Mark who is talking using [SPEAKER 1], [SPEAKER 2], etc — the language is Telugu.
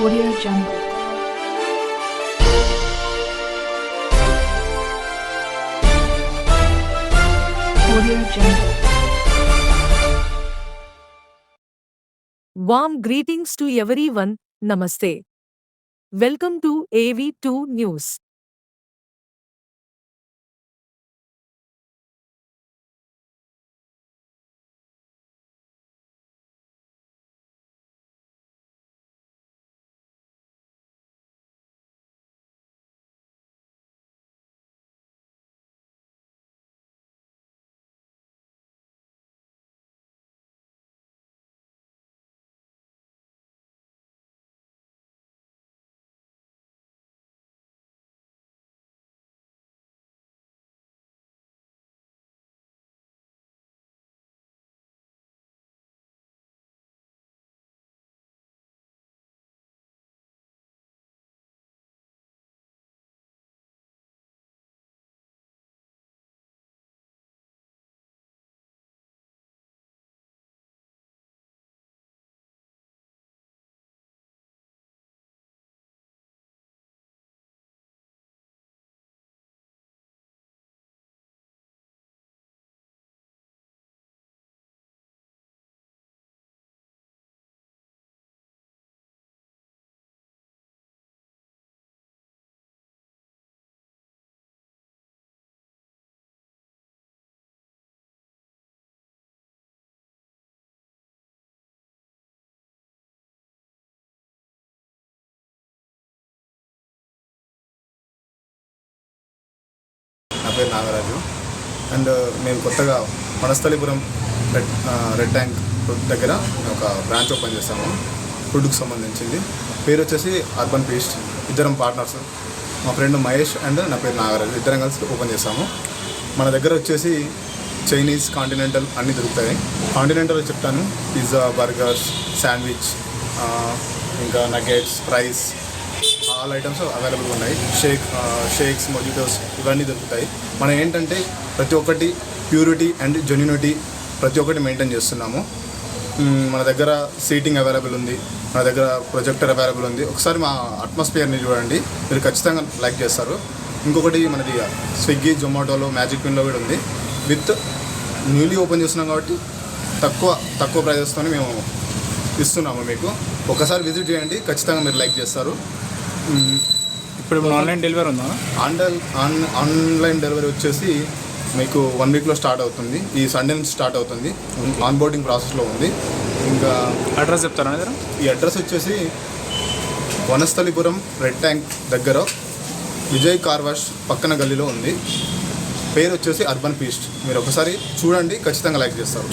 [SPEAKER 1] Audio Jungle. Audio Jungle.
[SPEAKER 2] Warm greetings to everyone, Namaste. Welcome to AV2 News.
[SPEAKER 3] పేరు నాగరాజు. అండ్ మేము కొత్తగా మనస్థలిపురం రెడ్ రెడ్ ట్యాంక్ దగ్గర ఒక బ్రాంచ్ ఓపెన్ చేస్తాము ఫుడ్కి సంబంధించింది. పేరు వచ్చేసి అర్బన్ పీస్ట్. ఇద్దరం పార్ట్నర్స్. మా ఫ్రెండ్ మహేష్ అండ్ నా పేరు నాగరాజు. ఇద్దరం కలిసి ఓపెన్ చేస్తాము మన దగ్గర వచ్చేసి చైనీస్ కాంటినెంటల్ అన్నీ దొరుకుతాయి. కాంటినెంటల్ చెప్తాను. పిజ్జా బర్గర్స్ శాండ్విచ్ ఇంకా nuggets fries all items available ఉన్నాయి. షేక్ షేక్స్ మొజిటోస్ ఇవన్నీ దొరుకుతాయి. మనం ఏంటంటే ప్రతి ఒక్కటి ప్యూరిటీ అండ్ జెన్యునిటీ ప్రతి ఒక్కటి మెయింటైన్ చేస్తున్నాము. మన దగ్గర సీటింగ్ అవైలబుల్ ఉంది. మన దగ్గర ప్రొజెక్టర్ అవైలబుల్ ఉంది. ఒకసారి మా అట్మాస్ఫియర్ని చూడండి. మీరు ఖచ్చితంగా లైక్ చేస్తారు. ఇంకొకటి మనది స్విగ్గీ జొమాటోలో మ్యాజిక్ పిన్లో కూడా ఉంది. విత్ న్యూలీ ఓపెన్ చేస్తున్నాం కాబట్టి తక్కువ తక్కువ ప్రైజెస్తోనే మేము ఇస్తున్నాము మీకు. ఒకసారి విజిట్ చేయండి. ఖచ్చితంగా మీరు లైక్ చేస్తారు.
[SPEAKER 4] ఇప్పుడు ఆన్లైన్ డెలివరీ ఉందా?
[SPEAKER 3] ఆన్లైన్ ఆన్ ఆన్లైన్ డెలివరీ వచ్చేసి మీకు వన్ వీక్లో స్టార్ట్ అవుతుంది. ఈ సండే నుంచి స్టార్ట్ అవుతుంది. ఆన్ బోర్డింగ్ ప్రాసెస్లో ఉంది. ఇంకా
[SPEAKER 4] అడ్రస్ చెప్తారా
[SPEAKER 3] ఈ అడ్రస్ వచ్చేసి వనస్థలిపురం రెడ్ ట్యాంక్ దగ్గర విజయ్ కార్ వాష్ పక్కన గల్లీలో ఉంది. పేరు వచ్చేసి అర్బన్ పీస్ట్ మీరు ఒకసారి చూడండి ఖచ్చితంగా లైక్ చేస్తారు.